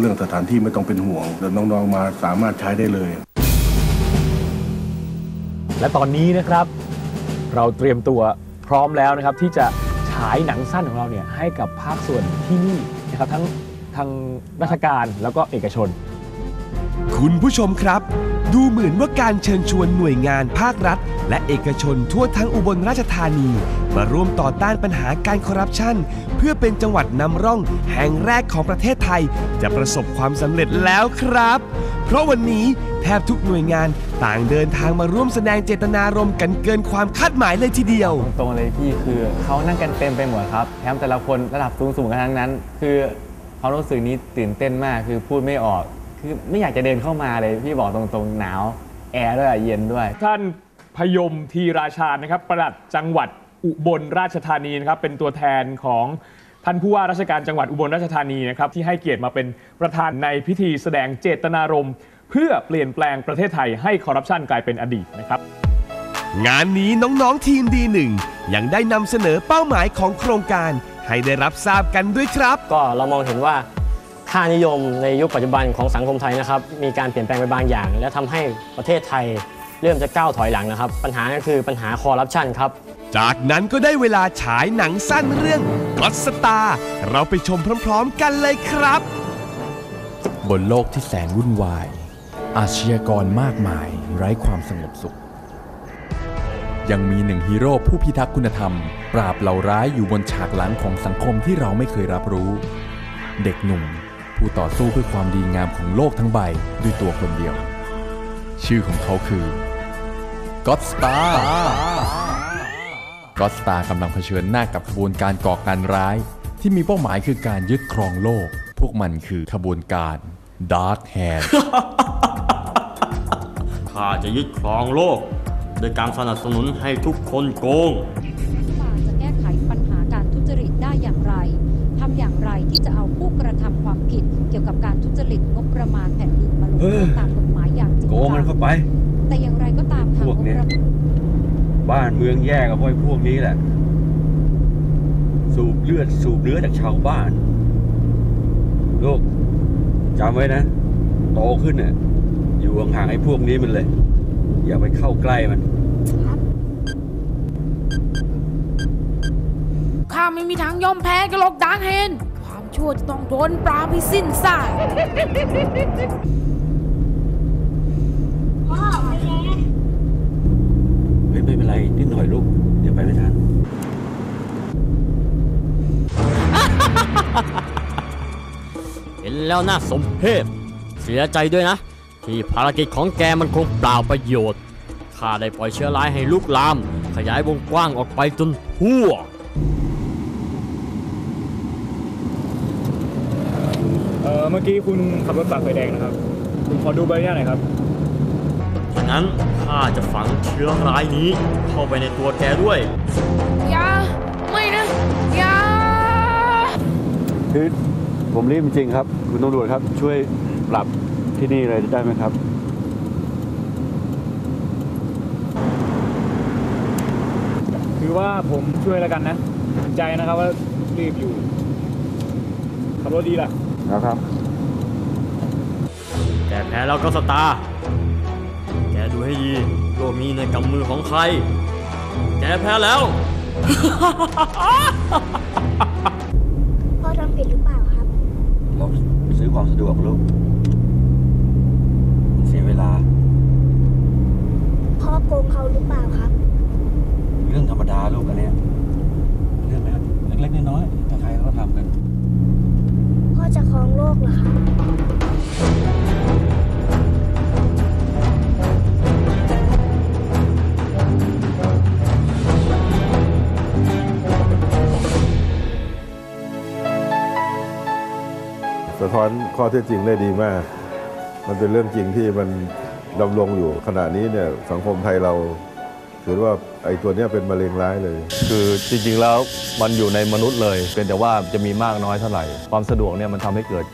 เรื่องสถานที่ไม่ต้องเป็นห่วงเดี๋ยวน้องๆมาสามารถใช้ได้เลย และตอนนี้นะครับ เราเตรียมตัวพร้อมแล้วนะครับ ที่จะฉายหนังสั้นของเราเนี่ยให้กับภาคส่วนที่นี่นะครับทั้งทางราชการแล้วก็เอกชน คุณผู้ชมครับ ดูเหมือนว่าการเชิญชวนหน่วยงานภาครัฐ และเอกชนทั่วทั้งอุบลราชธานี มาร่วมต่อต้านปัญหาการคอร์รัปชันเพื่อเป็นจังหวัดนำร่องแห่งแรกของประเทศไทย จะประสบความสำเร็จแล้วครับ เพราะวันนี้แทบทุกหน่วยงานต่างเดินทางมาร่วมแสดงเจตนารมณ์กันเกินความคาดหมายเลยทีเดียว ตรงๆเลยพี่คือเขานั่งกันเต็มไปหมดครับแถมแต่ละคนระดับสูงๆกันทั้งนั้น คือความรู้สึกนี้ตื่นเต้นมากคือพูดไม่ออก คือไม่อยากจะเดินเข้ามาเลยพี่บอกตรงๆหนาวแอร์ด้วยเย็นด้วย ท่านพยมทีราชานะครับประหลัดจังหวัด อุบลราชธานีนะครับเป็นตัวแทนของท่านผู้ว่าราชการจังหวัดอุบลราชธานีนะครับที่ให้เกียรติมาเป็นประธานในพิธีแสดงเจตนารมณ์ เพื่อเปลี่ยนแปลงประเทศไทยให้คอร์รัปชันกลายเป็นอดีตนะครับ งานนี้น้องๆทีมดีหนึ่งยังได้นำเสนอเป้าหมายของโครงการ ให้ได้รับทราบกันด้วยครับ ก็เรามองเห็นว่าค่านิยมในยุคปัจจุบันของสังคมไทยนะครับมีการเปลี่ยนแปลงไปบางอย่าง และทำให้ประเทศไทยเริ่มจะก้าวถอยหลังนะครับ ปัญหาก็คือปัญหาคอร์รัปชันครับ จากนั้นก็ได้เวลาฉายหนังสั้นเรื่องก็สตาเราไปชมพร้อมๆกันเลยครับ บนโลกที่แสนวุ่นวาย อาชญากรมากมายไร้ความสงบสุข ยังมีหนึ่งฮีโร่ผู้พิทักษ์คุณธรรม ปราบเหล่าร้ายอยู่บนฉากหลังของสังคมที่เราไม่เคยรับรู้ เด็กหนุ่ม ผู้ต่อสู้เพื่อความดีงามของโลกทั้งใบด้วยตัวคนเดียว ชื่อของเขาคือก็ d สตาร์ ก็ d สตาร์กำลังเผชิญหน้ากับขบวนการก่อการร้าย ที่มีเป้าหมายคือการยึดครองโลก พวกมันคือขบวนการ Dark Hand ข้าจะยึดครองโลก โดยการสนับสนุนให้ทุกคนโกงว่าจะแก้ไขปัญหาการทุจริตได้อย่างไรทำอย่างไรที่จะเอาผู้กระทำความผิด เกี่ยวกับการทุจริตงบประมาณแผ่นดินมาลงโทษตามกฎหมายอย่างจริงโกงมันจัเข้างไป แต่อย่างไรก็ตามทางพวกงบเนี้ยประมาณ บ้านเมืองแย่กับพวกพวกนี้แหละ สูบเลือดสูบเนื้อจากชาวบ้าน ลูกจำไว้นะ โตขึ้นเนี่ยอยู่ห่างๆไอ้พวกนี้มันเลย อย่าไปเข้าใกล้มันข้าไม่มีทางยอมแพ้กับหรอกดาร์กเฮนความชั่วจะต้องโดนปราบให้สิ้นซาก แล้วน่าสมเพชเสียใจด้วยนะ ที่ภารกิจของแกมันคงเปล่าประโยชน์ข้าได้ปล่อยเชื้อร้ายให้ลุกลาม ขยายวงกว้างออกไปจนทั่วเออเมื่อกี้คุณขับรถฝ่าไฟแดงนะครับ คุณขอดูใบหน้าหน่อยครับฉะนั้นข้าจะฝังเชื้อร้ายนี้เข้าไปในตัวแกด้วยอย่าไม่นะอย่าคือ ผมรีบจริงๆครับ คุณตำรวจครับ ช่วยปรับที่นี่เลยได้ไหมครับคือว่าผมช่วยแล้วกันนะเห็นใจนะครับว่ารีบอยู่ขับรถดีล่ะนะครับแกแพ้แล้วก็สตาร์แกดูให้ดีโลกนี้ในกำมือของใคร แกแพ้แล้ว พ่อทำผิดหรือเปล่าครับ เราซื้อความสะดวกลูกมันเสียเวลา พ่อโกงเขาหรือเปล่าครับ เรื่องธรรมดาลูกอันเนี้ยเรื่องเล็กๆน้อยๆแต่ใครเขาก็ทำกัน พ่อจะครองโลกเหรอครับ ท้อนข้อเท็จจริงได้ดีมาก มันเป็นเรื่องจริงที่มันดำรงอยู่ขณะนี้เนี่ยสังคมไทยเราถือว่าไอ้ตัวเนี้ยเป็นมะเร็งร้ายเลย คือจริงๆแล้วมันอยู่ในมนุษย์เลย เป็นแต่ว่าจะมีมากน้อยเท่าไหร่ ความสะดวกเนี่ยมันทำให้เกิด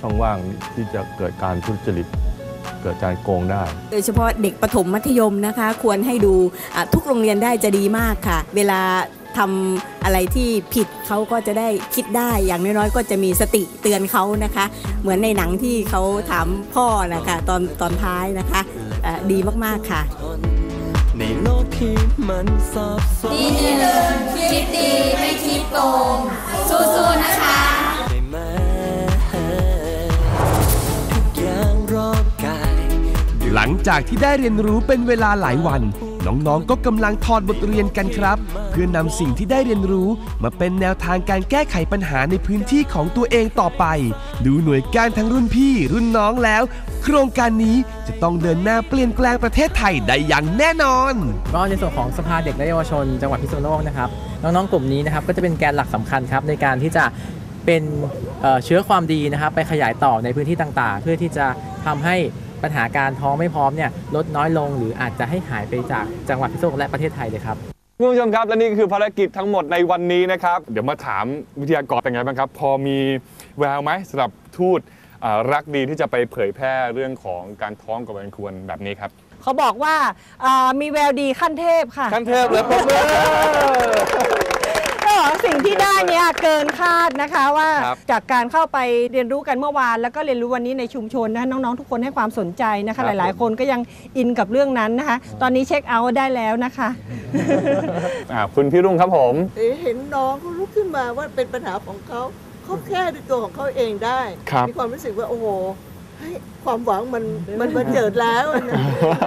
ช่องว่างที่จะเกิดการทุจริตเกิดการโกงได้ โดยเฉพาะเด็กประถมมัธยมนะคะ ควรให้ดูอะทุกโรงเรียนได้จะดีมากค่ะ เวลา ทำอะไรที่ผิดเขาก็จะได้คิดได้อย่างน้อยๆ ก็จะมีสติเตือนเขานะคะ เหมือนในหนังที่เขาถามพ่อนะคะตอนตอนท้ายนะคะเอ่อดีมากๆค่ะในโลกที่มันซับซ้อนดีดีเลยคิดดีไม่คิดโกงสู้ๆนะคะได้ไหมทุกอย่างรอบกายหลังจากที่ได้เรียนรู้เป็นเวลาหลายวัน น้องๆ ก็กำลังถอดบทเรียนกันครับ เพื่อนำสิ่งที่ได้เรียนรู้ มาเป็นแนวทางการแก้ไขปัญหาในพื้นที่ของตัวเองต่อไป ดูหน่วยการทั้งรุ่นพี่ รุ่นน้องแล้ว โครงการนี้จะต้องเดินหน้าเปลี่ยนแปลงประเทศไทยได้อย่างแน่นอน ก็ในส่วนของสภาเด็กและเยาวชน จังหวัดพิษณุโลกนะครับน้องๆกลุ่มนี้นะครับก็จะเป็นแกนหลักสำคัญครับในการที่จะเป็นเอ่อเชื้อความดีนะครับ ไปขยายต่อในพื้นที่ต่างๆ เพื่อที่จะทำให้ ปัญหาการท้องไม่พร้อมเนี่ยลดน้อยลง หรืออาจจะให้หายไปจากจังหวัดพิษณุโลกและประเทศไทยเลยครับคุณผู้ชมครับ และนี่คือภารกิจทั้งหมดในวันนี้นะครับ เดี๋ยวมาถามวิทยากรเป็นไงบ้างครับ พอมีแววไหมสำหรับทูตอ่ารักดีที่จะไปเผยแพร่เรื่องของการท้องกับวันควรแบบนี้ครับ เขาบอกว่าอ่ามีแววดีขั้นเทพค่ะ ขั้นเทพเลยปรบมือก็ สิ่งที่ได้เนี่ยเกินคาดนะคะว่าครับ จากการเข้าไปเรียนรู้กันเมื่อวาน แล้วก็เรียนรู้วันนี้ในชุมชนนะน้องๆทุกคนให้ความสนใจนะครัคะบหลายๆ คนก็ยังอินกับเรื่องนั้นนะคะ ตอนนี้เช็คเอาท์ได้แล้วนะคะ อ่าคุณพี่รุ่งครับผมเห็นน้องเขาลุกขึ้นมาว่าเป็นปัญหาของเขาเขาแค่ด้วยตัวของเขาเองได้ ครับ มีความรู้สึกว่าโอ้โหให้ความหวังมันมันมาเจิดแล้วนะ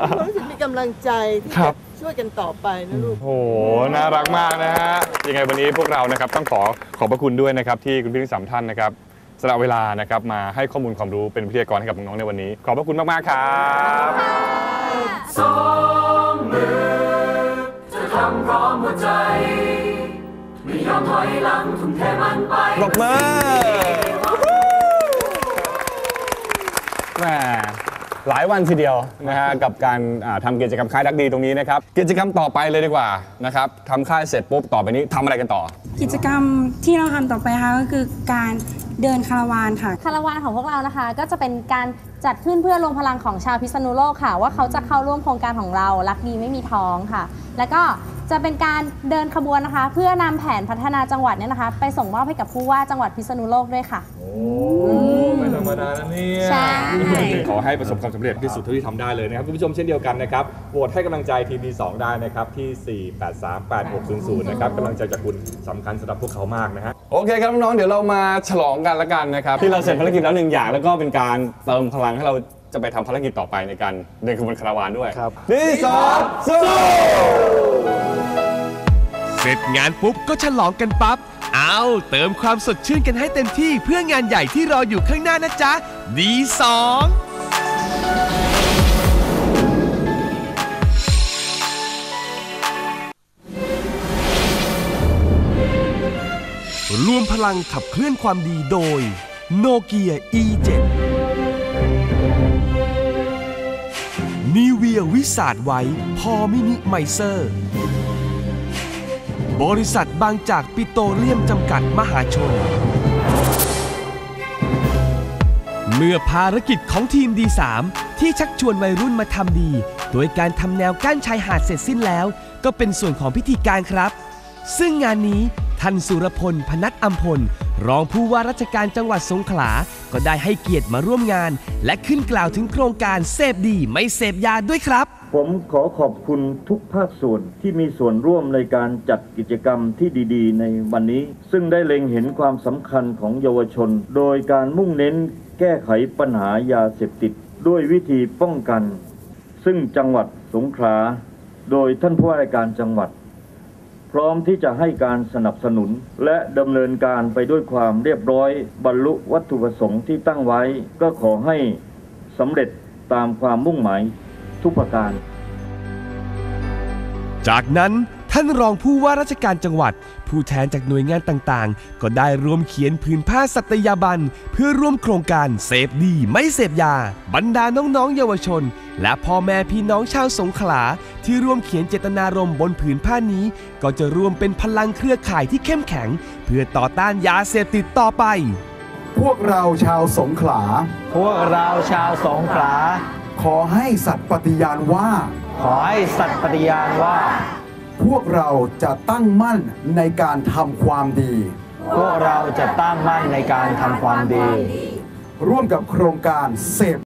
มีความรู้สึกมีกำลังใจที่ครัจะบ ช่วยกันต่อไปนะลูก โอ้โห น่ารักมากนะฮะ ยังไงวันนี้พวกเรานะครับต้องขอขอบพระคุณด้วยนะครับที่คุณพี่ทั้งสามท่านนะครับสละเวลานะครับมาให้ข้อมูลความรู้เป็นวิทยากรให้กับน้องๆในวันนี้ ขอบพระคุณมากๆครับสองมือจะทำพร้อมหัวใจไม่ยอมถอยหลังทุ่มเทมันไปปรบมือแหม หลายวันทีเดียวนะฮะกับการอ่าทำกิจกรรมค่ายรักดีตรงนี้นะครับกิจกรรมต่อไปเลยดีกว่านะครับทำค่ายเสร็จปุ๊บต่อไปนี้ทำอะไรกันต่อ กิจกรรมที่เราทำต่อไปค่ะก็คือการเดินคาราวานค่ะ คาราวานของพวกเรานะคะ ก็จะเป็นการจัดขึ้นเพื่อรวมพลังของชาวพิษณุโลกค่ะ ว่าเขาจะเข้าร่วมโครงการของเรารักดีไม่มีท้องค่ะ แล้วก็ จะเป็นการเดินขบวนนะคะ เพื่อนำแผนพัฒนาจังหวัดเนี่ยนะคะ ไปส่งมอบให้กับผู้ว่าจังหวัดพิษณุโลกด้วยค่ะไม่ธรรมดานะเนี่ยใช่ ขอให้ประสบความสำเร็จที่สุดเท่าที่ทำได้เลยนะครับคุณผู้ชมเช่นเดียวกันนะครับโหวตให้กำลังใจทีมดี2ได้นะครับที่ 4838600 นะครับกำลังใจจากคุณสำคัญสำหรับพวกเขามากนะฮะ โอเคครับน้องๆเดี๋ยวเรามาฉลองกันละกันนะครับ ที่เราเสร็จภารกิจแล้วหนึ่งอย่าง แล้วก็เป็นการเติมพลังให้เราจะไปทำภารกิจต่อไปในการเดินขบวนคาราวานด้วยครับนี่สองสู้ เสร็จงานปุ๊บก็ฉลองกันปับ๊บ เอาเติมความสดชื่นกันให้เต็มที่เพื่องานใหญ่ที่รออยู่ข้างหน้านะจ๊ะ ดีสองรวมพลังขับเคลื่อนความดีโดยโนเกีย E7 นีเวียวิสาดไว้ พอมินิไมเซอร์ บริษัทบางจากปิโตรเลียมจำกัดมหาชน เมื่อภารกิจของทีมดี3ที่ชักชวนวัยรุ่นมาทำดี โดยการทำแนวกั้นชายหาดเสร็จสิ้นแล้ว ก็เป็นส่วนของพิธีการครับ ซึ่งงานนี้ท่านสุรพลพนัทอัมพล รองผู้ว่าราชการจังหวัดสงขลา ก็ได้ให้เกียรติมาร่วมงาน และขึ้นกล่าวถึงโครงการเสพดีไม่เสพยาด้วยครับ ผมขอขอบคุณทุกภาคส่วนที่มีส่วนร่วมในการจัดกิจกรรมที่ดีๆ ในวันนี้ ซึ่งได้เล็งเห็นความสำคัญของเยาวชน โดยการมุ่งเน้นแก้ไขปัญหายาเสพติด ด้วยวิธีป้องกัน ซึ่งจังหวัดสงขลาโดยท่านผู้ว่าราชการจังหวัด พร้อมที่จะให้การสนับสนุน และดำเนินการไปด้วยความเรียบร้อย บรรลุวัตถุประสงค์ที่ตั้งไว้ ก็ขอให้สำเร็จตามความมุ่งหมายทุกประการ จากนั้น ท่านรองผู้ว่าราชการจังหวัด ผู้แทนจากหน่วยงานต่างๆ ก็ได้ร่วมเขียนผืนผ้าสัตยาบัน เพื่อร่วมโครงการเสพดีไม่เสพยา บรรดาน้องๆ เยาวชน และพ่อแม่พี่น้องชาวสงขลา ที่ร่วมเขียนเจตนารมณ์บนผืนผ้านี้ ก็จะรวมเป็นพลังเครือข่ายที่เข้มแข็ง เพื่อต่อต้านยาเสพติดต่อไป พวกเราชาวสงขลา พวกเราชาวสงขลา ขอให้สัตย์ปฏิญาณว่า ขอให้สัตย์ปฏิญาณว่า พวกเราจะตั้งมั่นในการทำความดี พวกเราจะตั้งมั่นในการทำความดี ร่วมกับโครงการเสพ